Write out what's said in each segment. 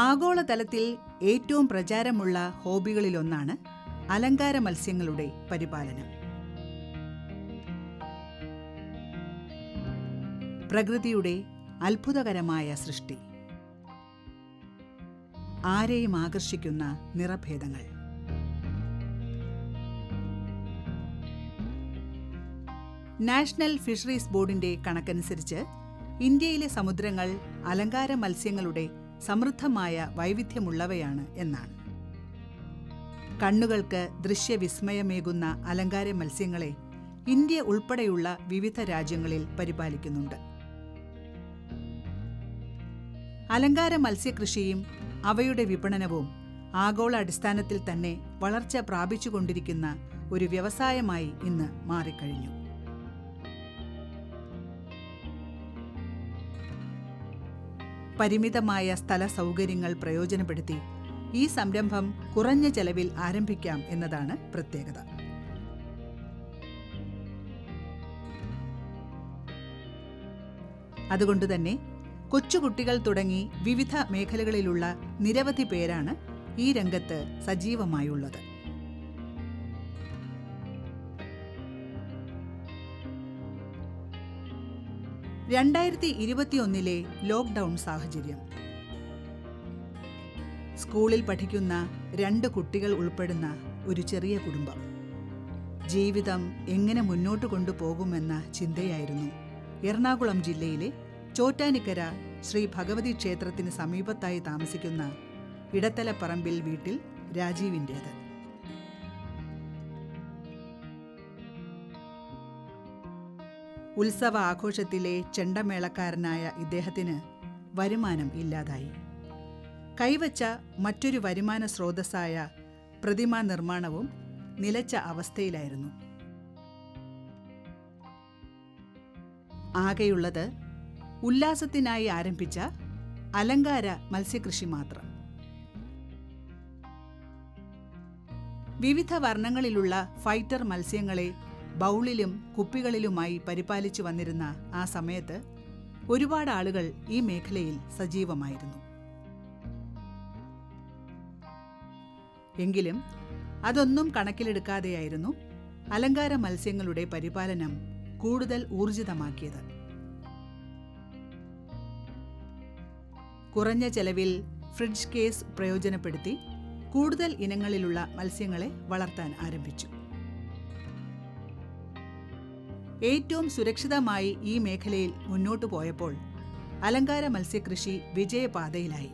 ആഗോളതലത്തിൽ ഏറ്റവും പ്രചാരമുള്ള ഹോബികളിലൊന്നാണ് അലങ്കാര മത്സ്യങ്ങളുടെ പരിപാലനം. പ്രകൃതിയുടെ അത്ഭുതകരമായ സൃഷ്ടി. ആരെയും ആകർഷിക്കുന്ന നിറഭേദങ്ങൾ. നാഷണൽ ഫിഷറീസ് ബോർഡിന്റെ കണക്കനുസരിച്ച് ഇന്ത്യയിലെ സമുദ്രങ്ങൾ അലങ്കാര മത്സ്യങ്ങളുടെ സമൃദ്ധമായ വൈവിധ്യമുള്ളവയാണ് എന്നാണ്. കണ്ണുകൾക്ക് ദൃശ്യവിസ്മയമേകുന്ന അലങ്കാര മത്സ്യങ്ങളെ ഇന്ത്യ ഉൾപ്പെടെയുള്ള വിവിധ രാജ്യങ്ങളിൽ പരിപാലിക്കുന്നുണ്ട്. അലങ്കാര മത്സ്യകൃഷിയും അവയുടെ വിപണനവും ആഗോള അടിസ്ഥാനത്തിൽ തന്നെ വളർച്ച പ്രാപിച്ചുകൊണ്ടിരിക്കുന്ന ഒരു വ്യവസായമായി ഇന്ന് മാറിക്കഴിഞ്ഞു. പരിമിതമായ സ്ഥല സൗകര്യങ്ങൾ പ്രയോജനപ്പെടുത്തി ഈ സംരംഭം കുറഞ്ഞ ചെലവിൽ ആരംഭിക്കാം എന്നതാണ് പ്രത്യേകത. അതുകൊണ്ടുതന്നെ കൊച്ചുകുട്ടികൾ തുടങ്ങി വിവിധ മേഖലകളിലുള്ള നിരവധി പേരാണ് ഈ രംഗത്ത് സജീവമായുള്ളത്. രണ്ടായിരത്തി ഇരുപത്തിയൊന്നിലെ ലോക്ക്ഡൗൺ സാഹചര്യം. സ്കൂളിൽ പഠിക്കുന്ന രണ്ട് കുട്ടികൾ ഉൾപ്പെടുന്ന ഒരു ചെറിയ കുടുംബം. ജീവിതം എങ്ങനെ മുന്നോട്ട് കൊണ്ടുപോകുമെന്ന ചിന്തയായിരുന്നു. എറണാകുളം ജില്ലയിലെ ചോറ്റാനിക്കര ശ്രീ ഭഗവതി ക്ഷേത്രത്തിന് സമീപത്തായി താമസിക്കുന്ന ഇടത്തലപ്പറമ്പിൽ വീട്ടിൽ രാജീവിന്റേത്. ഉത്സവ ആഘോഷത്തിലെ ചെണ്ടമേളക്കാരനായ ഇദ്ദേഹത്തിന് വരുമാനം ഇല്ലാതായി. കൈവച്ച മറ്റൊരു വരുമാന സ്രോതസ്സായ പ്രതിമാ നിർമ്മാണവും നിലച്ച അവസ്ഥയിലായിരുന്നു. ആകെയുള്ളത് ഉല്ലാസത്തിനായി ആരംഭിച്ച അലങ്കാര മത്സ്യകൃഷി മാത്രം. വിവിധ വർണങ്ങളിലുള്ള ഫൈറ്റർ മത്സ്യങ്ങളെ ബൗളിലും കുപ്പികളിലുമായി പരിപാലിച്ചു വന്നിരുന്ന ആ സമയത്ത് ഒരുപാട് ആളുകൾ ഈ മേഖലയിൽ സജീവമായിരുന്നു. എങ്കിലും അതൊന്നും കണക്കിലെടുക്കാതെയായിരുന്നു അലങ്കാര മത്സ്യങ്ങളുടെ പരിപാലനം കൂടുതൽ ഊർജിതമാക്കിയത്. കുറഞ്ഞ ചെലവിൽ ഫ്രിഡ്ജ് കേസ് പ്രയോജനപ്പെടുത്തി കൂടുതൽ ഇനങ്ങളിലുള്ള മത്സ്യങ്ങളെ വളർത്താൻ ആരംഭിച്ചു. ഏറ്റവും സുരക്ഷിതമായി ഈ മേഖലയിൽ മുന്നോട്ടു പോയപ്പോൾ അലങ്കാര മത്സ്യകൃഷി വിജയപാതയിലായി.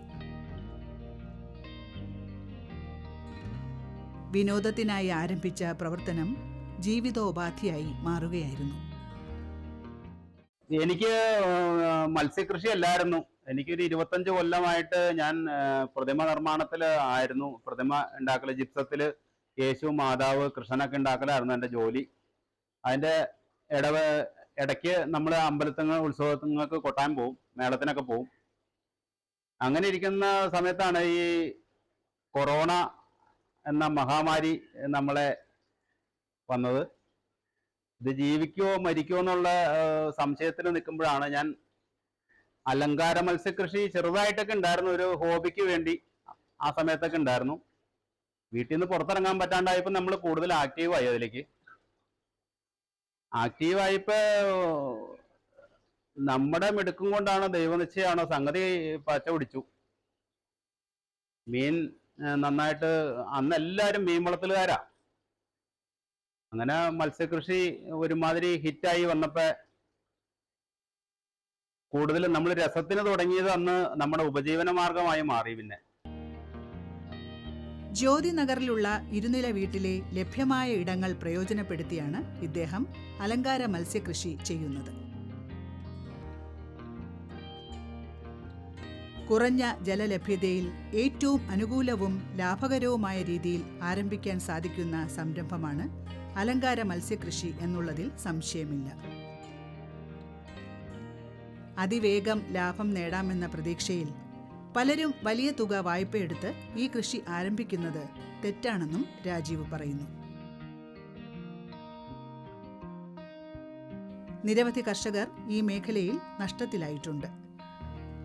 വിനോദത്തിനായി ആരംഭിച്ച പ്രവർത്തനം ജീവിതോപാധിയായി മാറുകയായിരുന്നു. എനിക്ക് മത്സ്യകൃഷി അല്ലായിരുന്നു. എനിക്കൊരു ഇരുപത്തഞ്ച് കൊല്ലമായിട്ട് ഞാൻ പ്രതിമ നിർമ്മാണത്തിൽ ആയിരുന്നു. പ്രതിമ ഉണ്ടാക്കൽ ജിപ്സത്തിൽ യേശു മാതാവ് കൃഷ്ണനൊക്കെ ഉണ്ടാക്കലായിരുന്നു എന്റെ ജോലി. അതിന്റെ ഇടവ ഇടയ്ക്ക് നമ്മൾ അമ്പലത്തിങ്ങൾ ഉത്സവങ്ങൾക്ക് കൊട്ടാൻ പോവും മേളത്തിനൊക്കെ പോവും. അങ്ങനെ ഇരിക്കുന്ന സമയത്താണ് ഈ കൊറോണ എന്ന മഹാമാരി നമ്മളെ വന്നത്. ഇത് ജീവിക്കോ മരിക്കോ എന്നുള്ള സംശയത്തിൽ നിൽക്കുമ്പോഴാണ് ഞാൻ അലങ്കാര മത്സ്യകൃഷി ചെറുതായിട്ടൊക്കെ ഉണ്ടായിരുന്നു ഒരു ഹോബിക്ക് വേണ്ടി ആ സമയത്തൊക്കെ ഉണ്ടായിരുന്നു. വീട്ടിൽ നിന്ന് പുറത്തിറങ്ങാൻ പറ്റാണ്ടായപ്പോൾ നമ്മൾ കൂടുതൽ ആക്റ്റീവായി അതിലേക്ക്. ആക്റ്റീവായപ്പോ നമ്മുടെ മിടുക്കും കൊണ്ടാണ് ദൈവനിശ്ചയമാണോ സംഗതി പച്ച പിടിച്ചു. മീൻ നന്നായിട്ട് അന്ന് എല്ലാവരും മീൻ വളർത്തലുകാരാ അങ്ങനെ മത്സ്യകൃഷി ഒരുമാതിരി ഹിറ്റായി വന്നപ്പോ കൂടുതലും നമ്മൾ രസത്തിന് തുടങ്ങിയത് അന്ന് നമ്മുടെ ഉപജീവന മാർഗമായി മാറി പിന്നെ. ജ്യോതി നഗറിലുള്ള ഇരുനില വീട്ടിലെ ലഭ്യമായ ഇടങ്ങൾ പ്രയോജനപ്പെടുത്തിയാണ് ഇദ്ദേഹം അലങ്കാര മത്സ്യകൃഷി ചെയ്യുന്നത്. കുറഞ്ഞ ജലലഭ്യതയിൽ ഏറ്റവും അനുകൂലവും ലാഭകരവുമായ രീതിയിൽ ആരംഭിക്കാൻ സാധിക്കുന്ന സംരംഭമാണ് അലങ്കാര മത്സ്യകൃഷി എന്നുള്ളതിൽ സംശയമില്ല. അതിവേഗം ലാഭം നേടാമെന്ന പ്രതീക്ഷയിൽ പലരും വലിയ തുക വായ്പയെടുത്ത് ഈ കൃഷി ആരംഭിക്കുന്നത് തെറ്റാണെന്നും രാജീവ് പറയുന്നു. നിരവധി കർഷകർ ഈ മേഖലയിൽ നഷ്ടത്തിലായിട്ടുണ്ട്.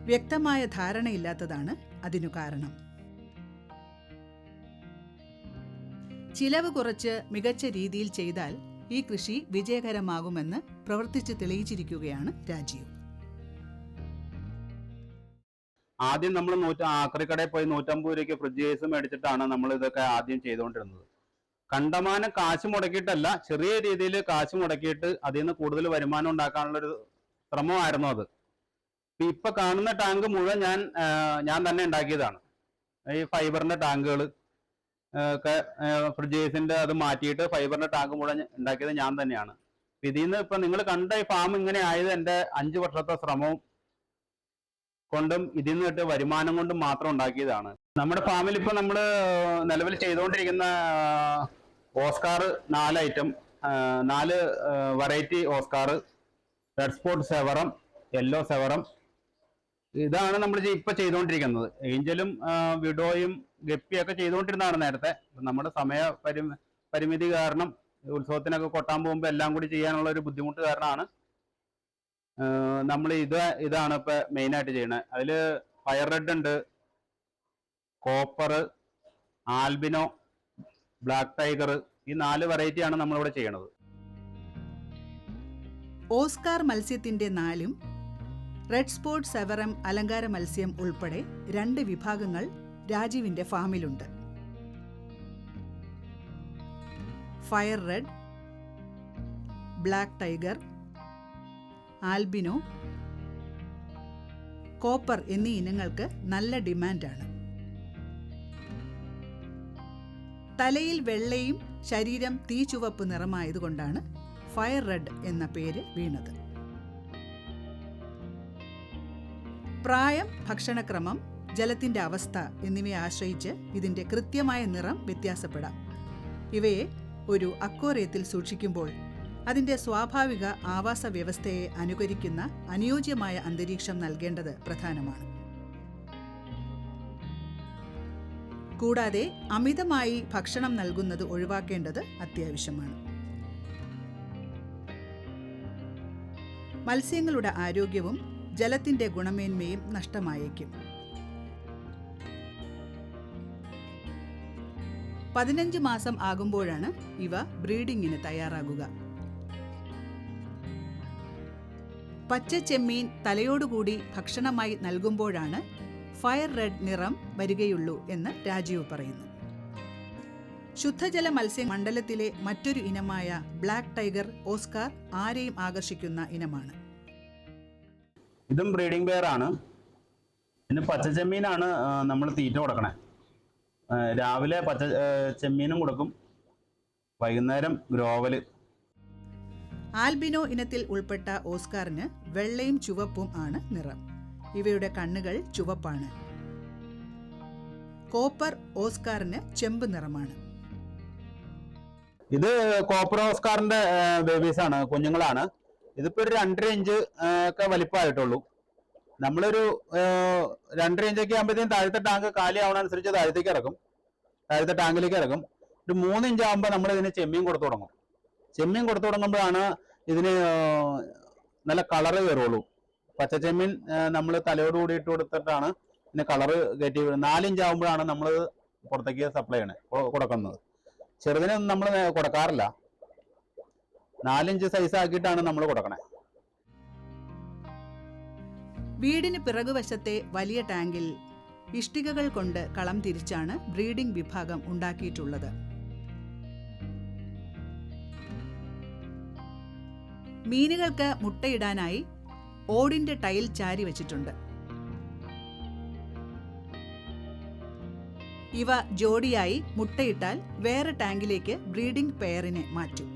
വ്യക്തമായ ധാരണയില്ലാത്തതാണ് അതിനു കാരണം. ചിലവ് കുറച്ച് മികച്ച രീതിയിൽ ചെയ്താൽ ഈ കൃഷി വിജയകരമാകുമെന്ന് പ്രവർത്തിച്ച് തെളിയിച്ചിരിക്കുകയാണ് രാജീവ്. ആദ്യം നമ്മൾ നൂറ്റ ആക്രിക്കടയിൽ പോയി നൂറ്റമ്പത് രൂപയ്ക്ക് ഫ്രിഡ്ജ് കേസ് മേടിച്ചിട്ടാണ് നമ്മൾ ഇതൊക്കെ ആദ്യം ചെയ്തുകൊണ്ടിരുന്നത് കണ്ടമാനം കാശ് മുടക്കിയിട്ടല്ല ചെറിയ രീതിയിൽ കാശ് മുടക്കിയിട്ട് അതിൽ നിന്ന് കൂടുതൽ വരുമാനം ഉണ്ടാക്കാനുള്ളൊരു ശ്രമമായിരുന്നു അത്. ഇപ്പൊ കാണുന്ന ടാങ്ക് മുഴുവൻ ഞാൻ ഞാൻ തന്നെ ഉണ്ടാക്കിയതാണ്. ഈ ഫൈബറിന്റെ ടാങ്കുകൾ ഒക്കെ ഫ്രിഡ്ജ് കേസിന്റെ അത് മാറ്റിയിട്ട് ഫൈബറിന്റെ ടാങ്ക് മുഴുവൻ ഉണ്ടാക്കിയത് ഞാൻ തന്നെയാണ്. ഇതിൽ നിന്ന് ഇപ്പൊ നിങ്ങൾ കണ്ട ഈ ഫാം ഇങ്ങനെ ആയത് എന്റെ അഞ്ചു വർഷത്തെ ശ്രമവും കൊണ്ടും ഇതിൽ നിന്ന് കിട്ടിയ വരുമാനം കൊണ്ടും മാത്രം ഉണ്ടാക്കിയതാണ്. നമ്മുടെ ഫാമിൽ ഇപ്പൊ നമ്മൾ നിലവിൽ ചെയ്തുകൊണ്ടിരിക്കുന്ന ഓസ്കാർ നാല് ഐറ്റം നാല് variety Oscar red spot severum yellow severum ഇതാണ് നമ്മൾ ഇപ്പൊ ചെയ്തുകൊണ്ടിരിക്കുന്നത്. ഏഞ്ചലും വിഡോയും വിഡോയും ഗപ്പിയൊക്കെ ചെയ്തുകൊണ്ടിരുന്നതാണ് നേരത്തെ. നമ്മുടെ സമയ പരിമിതി കാരണം ഉത്സവത്തിനൊക്കെ കൊട്ടാൻ പോകുമ്പോൾ എല്ലാം കൂടി ചെയ്യാനുള്ള ഒരു ബുദ്ധിമുട്ട് കാരണമാണ് നമ്മൾ ഇത് ഇതാണ് ഇപ്പൊ മെയിൻ ആയിട്ട് ചെയ്യുന്നത് അതിൽ ഫയർ റെഡ് ഉണ്ട് കോപ്പർ ആൽബിനോ ബ്ലാക്ക് ടൈഗർ ഈ നാല് വെറൈറ്റി ആണ് നമ്മളിവിടെ ചെയ്യണത്. ഓസ്കാർ മത്സ്യത്തിന്റെ നാലും റെഡ് സ്പോട്ട് സെവറം അലങ്കാര മത്സ്യം ഉൾപ്പെടെ രണ്ട് വിഭാഗങ്ങൾ രാജീവിന്റെ ഫാമിലുണ്ട്. Fire red black tiger albino copper എന്നീ ഇനങ്ങൾക്ക് നല്ല ഡിമാൻഡാണ്. തലയിൽ വെള്ളയും ശരീരം തീചുവപ്പ് നിറമായതുകൊണ്ടാണ് ഫയർ റെഡ് എന്ന പേര് വീണത്. പ്രായം ഭക്ഷണക്രമം ജലത്തിന്റെ അവസ്ഥ എന്നിവയെ ആശ്രയിച്ച് ഇതിന്റെ കൃത്യമായ നിറം വ്യത്യാസപ്പെടാം. ഇവയെ ഒരു അക്വോറിയത്തിൽ സൂക്ഷിക്കുമ്പോൾ അതിന്റെ സ്വാഭാവിക ആവാസ വ്യവസ്ഥയെ അനുകരിക്കുന്ന അനുയോജ്യമായ അന്തരീക്ഷം നൽകേണ്ടത് പ്രധാനമാണ്. കൂടാതെ അമിതമായി ഭക്ഷണം നൽകുന്നത് ഒഴിവാക്കേണ്ടത് അത്യാവശ്യമാണ്. മത്സ്യങ്ങളുടെ ആരോഗ്യവും ജലത്തിന്റെ ഗുണമേന്മയും നഷ്ടമായേക്കും. പതിനഞ്ച് മാസം ആകുമ്പോഴാണ് ഇവ ബ്രീഡിങ്ങിന് തയ്യാറാകുക. പച്ച ചെമ്മീൻ തലയോടുകൂടി ഭക്ഷണമായി നൽകുമ്പോഴാണ് ഫയർ റെഡ് നിറം വരികയുള്ളൂ എന്ന് രാജീവ് പറയുന്നു. ശുദ്ധജല മത്സ്യ മണ്ഡലത്തിലെ മറ്റൊരു ഇനമായ ബ്ലാക്ക് ടൈഗർ ഓസ്കാർ ആരെയും ആകർഷിക്കുന്ന ഇനമാണ്. ഇതും ബ്രീഡിംഗ് പെയർ ആണ്. പിന്നെ പച്ചച്ചെമ്മീനാണ് നമ്മൾ തീറ്റ കൊടുക്കണേ. രാവിലെ പച്ച ചെമ്മീനും കൊടുക്കും. വൈകുന്നേരം ഗ്രോവൽ ആൽബിനോ ഇനത്തിൽ ഉൾപ്പെട്ട ഓസ്കാറിന് വെള്ളയും ചുവപ്പും ആണ് നിറം. ഇവയുടെ കണ്ണുകൾ ചുവപ്പാണ്. കോപ്പർ ഓസ്കാറിന് ചെമ്പ് നിറമാണ്. ഇത് കോപ്പർ ഓസ്കാറിന്റെ ബേബീസ് ആണ് കുഞ്ഞുങ്ങളാണ്. ഇതിപ്പോ ഒരു രണ്ടര ഇഞ്ച് ഒക്കെ വലിപ്പമായിട്ടുള്ളൂ. നമ്മളൊരു രണ്ടര ഇഞ്ചൊക്കെ ആകുമ്പോഴത്തേക്കും താഴത്തെ ടാങ്ക് കാലി ആവണനുസരിച്ച് താഴത്തേക്ക് ഇറക്കും. താഴത്തെ ടാങ്കിലേക്ക് ഇറക്കും. ഒരു മൂന്ന് ഇഞ്ച് ആകുമ്പോൾ നമ്മൾ ഇതിന് ചെമ്മീൻ കൊടുത്തു തുടങ്ങും. ചെമ്മീൻ കൊടുത്തു തുടങ്ങുമ്പോഴാണ് ഇതിന് നല്ല കളറ് കയറുള്ളൂ. പച്ച ചെമ്മീൻ നമ്മൾ തലയോട് കൂടി ഇട്ട് കൊടുത്തിട്ടാണ് ഇതിന് കളറ് കയറ്റി നാലിഞ്ച് ആകുമ്പോഴാണ് നമ്മൾ പുറത്തേക്ക് സപ്ലൈ ചെയ്യണേ കൊടുക്കുന്നത്. ചെറുതിനൊന്നും നമ്മൾ കൊടുക്കാറില്ല. നാലിഞ്ച് സൈസ് ആക്കിയിട്ടാണ് നമ്മൾ കൊടുക്കണേ. വീടിന് പിറകുവശത്തെ വലിയ ടാങ്കിൽ ഇഷ്ടികകൾ കൊണ്ട് കളം തിരിച്ചാണ് ബ്രീഡിംഗ് വിഭാഗം ഉണ്ടാക്കിയിട്ടുള്ളത്. മീനുകൾക്ക് മുട്ടയിടാനായി ഓടിന്റെ ടൈൽ ചാരി വെച്ചിട്ടുണ്ട്. ഇവ ജോഡിയായി മുട്ടയിട്ടാൽ വേറെ ടാങ്കിലേക്ക് ബ്രീഡിംഗ് പെയറിനെ മാറ്റും.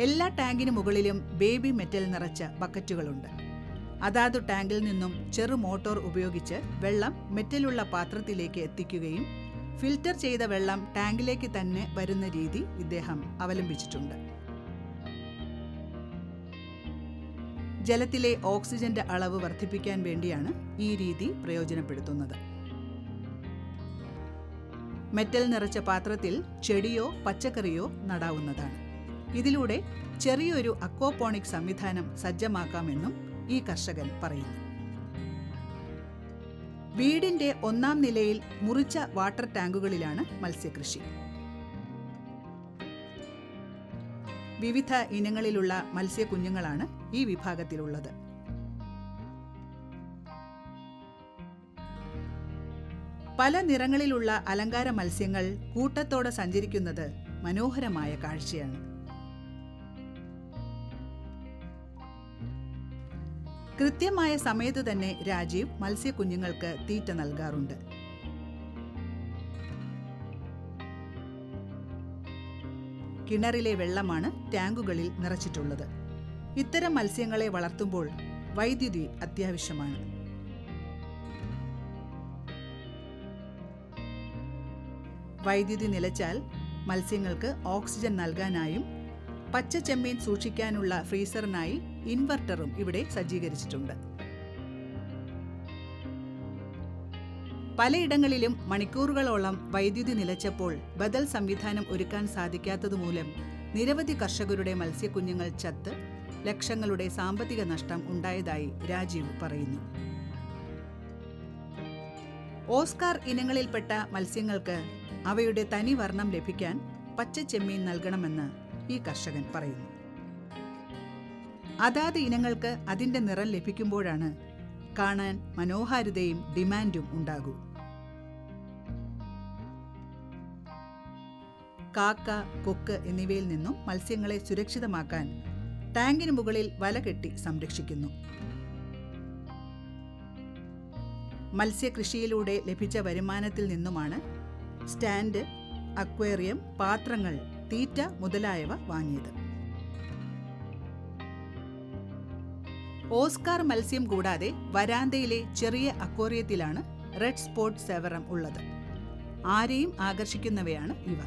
എല്ലാ ടാങ്കിന് മുകളിലും ബേബി മെറ്റൽ നിറച്ച ബക്കറ്റുകളുണ്ട്. അതാതു ടാങ്കിൽ നിന്നും ചെറു മോട്ടോർ ഉപയോഗിച്ച് വെള്ളം മെറ്റലുള്ള പാത്രത്തിലേക്ക് എത്തിക്കുകയും ഫിൽറ്റർ ചെയ്ത വെള്ളം ടാങ്കിലേക്ക് തന്നെ വരുന്ന രീതി ഇദ്ദേഹം അവലംബിച്ചിട്ടുണ്ട്. ജലത്തിലെ ഓക്സിജന്റെ അളവ് വർദ്ധിപ്പിക്കാൻ വേണ്ടിയാണ് ഈ രീതി പ്രയോജനപ്പെടുത്തുന്നത്. മെറ്റൽ നിറച്ച പാത്രത്തിൽ ചെടിയോ പച്ചക്കറിയോ നടാവുന്നതാണ്. ഇതിലൂടെ ചെറിയൊരു അക്വോപോണിക് സംവിധാനം സജ്ജമാക്കാമെന്നും ഈ കർഷകൻ പറയുന്നു. വീടിന്റെ ഒന്നാം നിലയിൽ മുറിച്ച വാട്ടർ ടാങ്കുകളിലാണ് മത്സ്യകൃഷി. വിവിധ ഇനങ്ങളിലുള്ള മത്സ്യക്കുഞ്ഞുങ്ങളാണ് ഈ വിഭാഗത്തിലുള്ളത്. പല നിറങ്ങളിലുള്ള അലങ്കാര മത്സ്യങ്ങൾ കൂട്ടത്തോടെ സഞ്ചരിക്കുന്നത് മനോഹരമായ കാഴ്ചയാണ്. കൃത്യമായ സമയത്ത് തന്നെ രാജീവ് മത്സ്യക്കുഞ്ഞുങ്ങൾക്ക് തീറ്റ നൽകാറുണ്ട്. കിണറിലെ വെള്ളമാണ് ടാങ്കുകളിൽ നിറച്ചിട്ടുള്ളത്. ഇത്തരം മത്സ്യങ്ങളെ വളർത്തുമ്പോൾ വൈദ്യുതി അത്യാവശ്യമാണ്. വൈദ്യുതി നിലച്ചാൽ മത്സ്യങ്ങൾക്ക് ഓക്സിജൻ നൽകാനായും പച്ച ചെമ്മീൻ സൂക്ഷിക്കാനുള്ള ഫ്രീസറിനായി ഇൻവെർട്ടറും ഇവിടെ സജ്ജീകരിച്ചിട്ടുണ്ട്. പലയിടങ്ങളിലും മണിക്കൂറുകളോളം വൈദ്യുതി നിലച്ചപ്പോൾ ബദൽ സംവിധാനം ഒരുക്കാൻ സാധിക്കാത്തതുമൂലം നിരവധി കർഷകരുടെ മത്സ്യക്കുഞ്ഞുങ്ങൾ ചത്ത് ലക്ഷങ്ങളുടെ സാമ്പത്തിക നഷ്ടം ഉണ്ടായതായി രാജീവ് പറയുന്നു. ഓസ്കാർ ഇനങ്ങളിൽപ്പെട്ട മത്സ്യങ്ങൾക്ക് അവയുടെ തനി വർണം ലഭിക്കാൻ പച്ച ചെമ്മീൻ നൽകണമെന്ന് ഈ കർഷകൻ പറയുന്നു. അതാത് ഇനങ്ങൾക്ക് അതിന്റെ നിറം ലഭിക്കുമ്പോഴാണ് കാണാൻ മനോഹാരിതയും ഡിമാൻഡും ഉണ്ടാകൂ. കാക്ക കൊക്ക് എന്നിവയിൽ നിന്നും മത്സ്യങ്ങളെ സുരക്ഷിതമാക്കാൻ ടാങ്കിന് മുകളിൽ വല കെട്ടി സംരക്ഷിക്കുന്നു. മത്സ്യകൃഷിയിലൂടെ ലഭിച്ച വരുമാനത്തിൽ നിന്നുമാണ് സ്റ്റാൻഡ് അക്വേറിയം പാത്രങ്ങൾ തീറ്റ മുതലായവ വാങ്ങിയത്. ഓസ്കാർ മത്സ്യം കൂടാതെ വരാന്തയിലെ ചെറിയ അക്വോറിയത്തിലാണ് റെഡ് സ്പോട്ട് സെവറം ഉള്ളത്. ആരെയും ആകർഷിക്കുന്നവയാണ് ഇവ.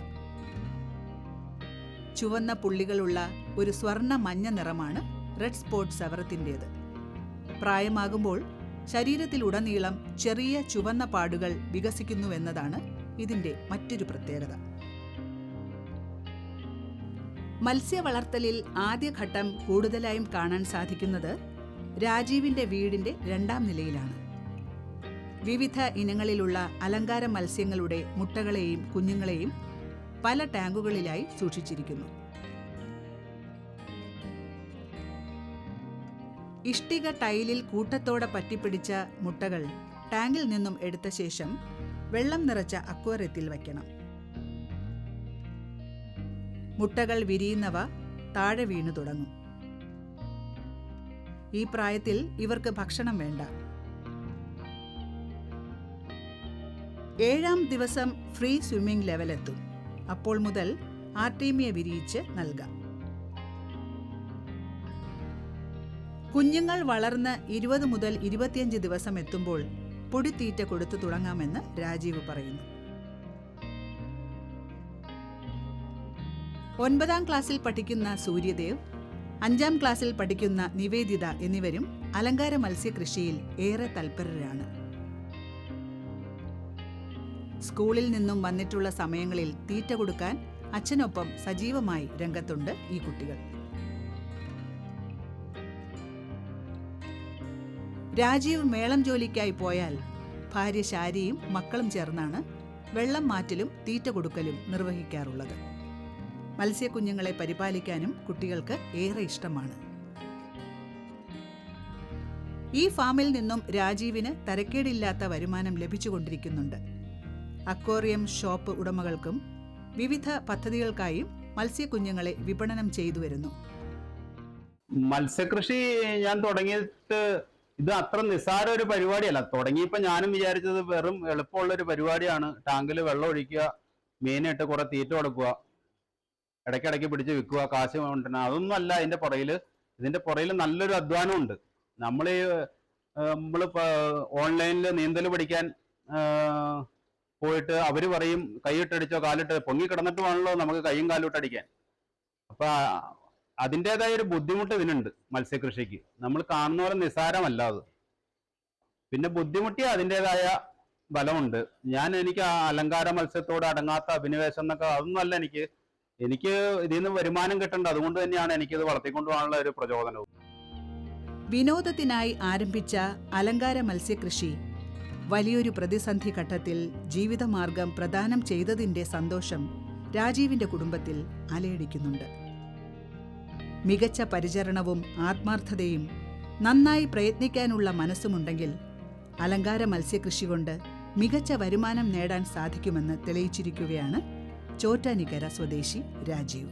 ചുവന്ന പുള്ളികളുള്ള ഒരു സ്വർണ മഞ്ഞ നിറമാണ് റെഡ് സ്പോട്ട് സെവറത്തിന്റേത് പ്രായമാകുമ്പോൾ ശരീരത്തിലുടനീളം ചെറിയ ചുവന്ന പാടുകൾ വികസിക്കുന്നുവെന്നതാണ് ഇതിന്റെ മറ്റൊരു പ്രത്യേകത. മത്സ്യ വളർത്തലിൽ ആദ്യഘട്ടം കൂടുതലായും കാണാൻ സാധിക്കുന്നത് രാജീവിന്റെ വീടിന്റെ രണ്ടാം നിലയിലാണ്. വിവിധ ഇനങ്ങളിലുള്ള അലങ്കാര മത്സ്യങ്ങളുടെ മുട്ടകളെയും കുഞ്ഞുങ്ങളെയും പല ടാങ്കുകളിലായി സൂക്ഷിച്ചിരിക്കുന്നു. ഇഷ്ടിക ടൈലിൽ കൂട്ടത്തോടെ പറ്റിപ്പിടിച്ച മുട്ടകൾ ടാങ്കിൽ നിന്നും എടുത്ത ശേഷം വെള്ളം നിറച്ച അക്വറിയത്തിൽ വയ്ക്കണം. മുട്ടകൾ വിരിയുന്നവ താഴെ വീണു തുടങ്ങും. ഈ പ്രായത്തിൽ ഇവർക്ക് ഭക്ഷണം വേണ്ട. ഏഴാം ദിവസം ഫ്രീ സ്വിമ്മിംഗ് ലെവലെത്തും. അപ്പോൾ മുതൽ ആർട്ടീമിയ വിരിയിച്ച് നൽകാം. കുഞ്ഞുങ്ങൾ വളർന്ന് ഇരുപത് മുതൽ ഇരുപത്തിയഞ്ച് ദിവസം എത്തുമ്പോൾ പൊടിത്തീറ്റ കൊടുത്തു തുടങ്ങാമെന്ന് രാജീവ് പറയുന്നു. ഒൻപതാം ക്ലാസ്സിൽ പഠിക്കുന്ന സൂര്യദേവ് അഞ്ചാം ക്ലാസ്സിൽ പഠിക്കുന്ന നിവേദിത എന്നിവരും അലങ്കാര മത്സ്യകൃഷിയിൽ ഏറെ തൽപരരാണ്. സ്കൂളിൽ നിന്നും വന്നിട്ടുള്ള സമയങ്ങളിൽ തീറ്റ കൊടുക്കാൻ അച്ഛനൊപ്പം സജീവമായി രംഗത്തുണ്ട് ഈ കുട്ടികൾ. രാജീവ് മേളം ജോലിക്കായി പോയാൽ ഭാര്യ ശാരിയും മക്കളും ചേർന്നാണ് വെള്ളം മാറ്റലും തീറ്റ കൊടുക്കലും നിർവഹിക്കാറുള്ളത്. മത്സ്യക്കുഞ്ഞുങ്ങളെ പരിപാലിക്കാനും കുട്ടികൾക്ക് ഏറെ ഇഷ്ടമാണ്. ഈ ഫാമിൽ നിന്നും രാജീവിന് തരക്കേടില്ലാത്ത വരുമാനം ലഭിച്ചുകൊണ്ടിരിക്കുന്നുണ്ട്. അക്വേറിയം ഷോപ്പ് ഉടമകൾക്കും വിവിധ പദ്ധതികൾക്കായും മത്സ്യക്കുഞ്ഞുങ്ങളെ വിപണനം ചെയ്തു വരുന്നു. മത്സ്യകൃഷി ഞാൻ തുടങ്ങിയിട്ട് ഇത് അത്ര നിസ്സാര ഒരു പരിപാടിയല്ല. തുടങ്ങിയപ്പോൾ ഞാനും വിചാരിച്ചത് വെറും എളുപ്പമുള്ള ഒരു പരിപാടിയാണ്. ടാങ്കിൽ വെള്ളം ഒഴിക്കുക മീനിട്ട് കുറെ തീറ്റ കൊടുക്കുക. ഇടയ്ക്കിടയ്ക്ക് പിടിച്ച് വിൽക്കുക കാശ് കൊണ്ടുവരണം അതൊന്നും അല്ല ഇതിന്റെ പുറയിൽ ഇതിന്റെ പുറയിൽ നല്ലൊരു അധ്വാനമുണ്ട്. നമ്മൾ ഈ നമ്മൾ ഓൺലൈനിൽ നീന്തൽ പഠിക്കാൻ പോയിട്ട് അവർ പറയും കൈയിട്ടടിച്ചോ കാലിട്ട് പൊങ്ങി കിടന്നിട്ട് വേണമല്ലോ നമുക്ക് കൈയും കാലും ഇട്ടടിക്കാൻ അപ്പൊ അതിന്റെതായ ഒരു ബുദ്ധിമുട്ട് ഇതിനുണ്ട് മത്സ്യകൃഷിക്ക്. നമ്മൾ കാണുന്ന പോലെ നിസ്സാരമല്ല അത്. പിന്നെ ബുദ്ധിമുട്ടി അതിന്റെതായ ബലമുണ്ട്. ഞാൻ എനിക്ക് അലങ്കാര മത്സ്യത്തോട് അടങ്ങാത്ത അഭിനിവേശം എന്നൊക്കെ അതൊന്നും അല്ല എനിക്ക് എനിക്ക് ഇതിൽ നിന്ന് വരുമാനം കിട്ടേണ്ടത് അതുകൊണ്ട് തന്നെയാണ് എനിക്കിത് വളർത്തിക്കൊണ്ടു പോകാനുള്ള ഒരു പ്രചോദനവും. വിനോദത്തിനായി ആരംഭിച്ച അലങ്കാര മത്സ്യകൃഷി വലിയൊരു പ്രതിസന്ധി ഘട്ടത്തിൽ ജീവിതമാർഗം പ്രദാനം ചെയ്തതിന്റെ സന്തോഷം രാജീവിന്റെ കുടുംബത്തിൽ അലയടിക്കുന്നുണ്ട് മികച്ച പരിചരണവും ആത്മാർത്ഥതയും നന്നായി പ്രയത്നിക്കാനുള്ള മനസ്സുമുണ്ടെങ്കിൽ അലങ്കാര മത്സ്യകൃഷി കൊണ്ട് മികച്ച വരുമാനം നേടാൻ സാധിക്കുമെന്ന് തെളിയിച്ചിരിക്കുകയാണ് ചോറ്റാനിക്കര സ്വദേശി രാജീവ്